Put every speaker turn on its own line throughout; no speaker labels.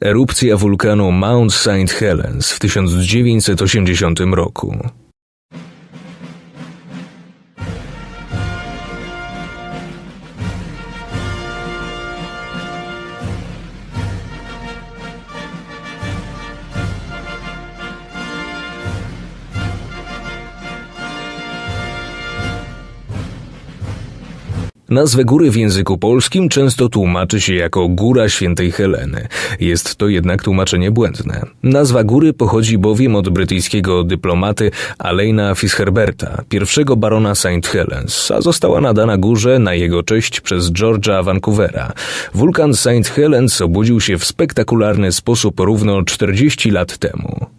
Erupcja wulkanu Mount St. Helens w 1980 roku. Nazwę góry w języku polskim często tłumaczy się jako Góra Świętej Heleny. Jest to jednak tłumaczenie błędne. Nazwa góry pochodzi bowiem od brytyjskiego dyplomaty Alena Fitzherberta, pierwszego barona St. Helens, a została nadana górze na jego cześć przez George'a Vancouvera. Wulkan St. Helens obudził się w spektakularny sposób równo 40 lat temu.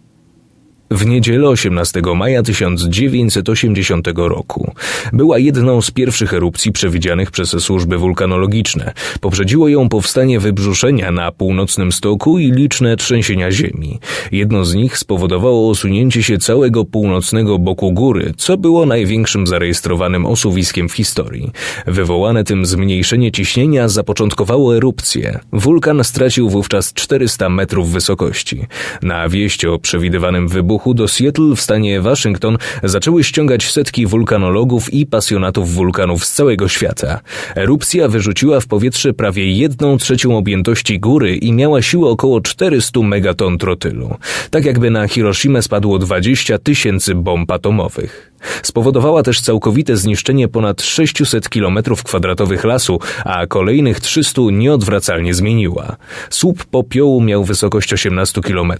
W niedzielę 18 maja 1980 roku była jedną z pierwszych erupcji przewidzianych przez służby wulkanologiczne. Poprzedziło ją powstanie wybrzuszenia na północnym stoku i liczne trzęsienia ziemi. Jedno z nich spowodowało osunięcie się całego północnego boku góry, co było największym zarejestrowanym osuwiskiem w historii. Wywołane tym zmniejszenie ciśnienia zapoczątkowało erupcję. Wulkan stracił wówczas 400 metrów wysokości. Na wieść o przewidywanym wybuchu do Seattle w stanie Waszyngton zaczęły ściągać setki wulkanologów i pasjonatów wulkanów z całego świata. Erupcja wyrzuciła w powietrze prawie jedną trzecią objętości góry i miała siłę około 400 megaton trotylu. Tak jakby na Hiroshimę spadło 20 tysięcy bomb atomowych. Spowodowała też całkowite zniszczenie ponad 600 km kwadratowych lasu, a kolejnych 300 nieodwracalnie zmieniła. Słup popiołu miał wysokość 18 km.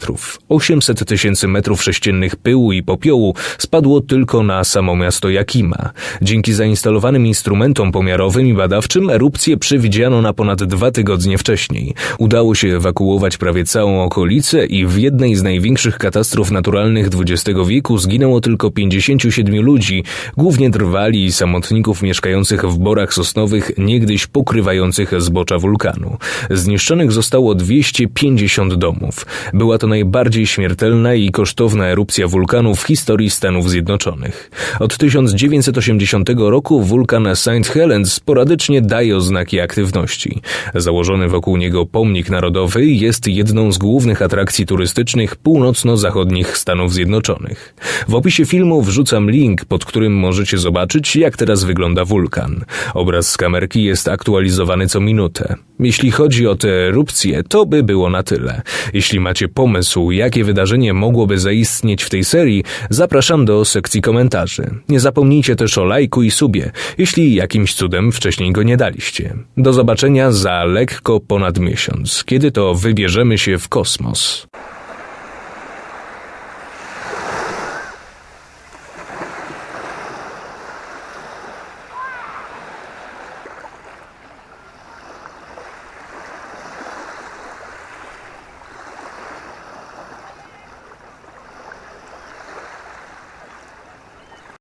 800 tysięcy metrów sześciennych pyłu i popiołu spadło tylko na samo miasto Jakima. Dzięki zainstalowanym instrumentom pomiarowym i badawczym erupcję przewidziano na ponad dwa tygodnie wcześniej. Udało się ewakuować prawie całą okolicę i w jednej z największych katastrof naturalnych XX wieku zginęło tylko 57 ludzi, głównie drwali i samotników mieszkających w borach sosnowych niegdyś pokrywających zbocza wulkanu. Zniszczonych zostało 250 domów. Była to najbardziej śmiertelna i kosztowna erupcja wulkanu w historii Stanów Zjednoczonych. Od 1980 roku wulkan St. Helens sporadycznie daje oznaki aktywności. Założony wokół niego pomnik narodowy jest jedną z głównych atrakcji turystycznych północno-zachodnich Stanów Zjednoczonych. W opisie filmu wrzucam link, pod którym możecie zobaczyć, jak teraz wygląda wulkan. Obraz z kamerki jest aktualizowany co minutę. Jeśli chodzi o tę erupcję, to by było na tyle. Jeśli macie pomysł, jakie wydarzenie mogłoby zaistnieć w tej serii, zapraszam do sekcji komentarzy. Nie zapomnijcie też o lajku i subie, jeśli jakimś cudem wcześniej go nie daliście. Do zobaczenia za lekko ponad miesiąc, kiedy to wybierzemy się w kosmos.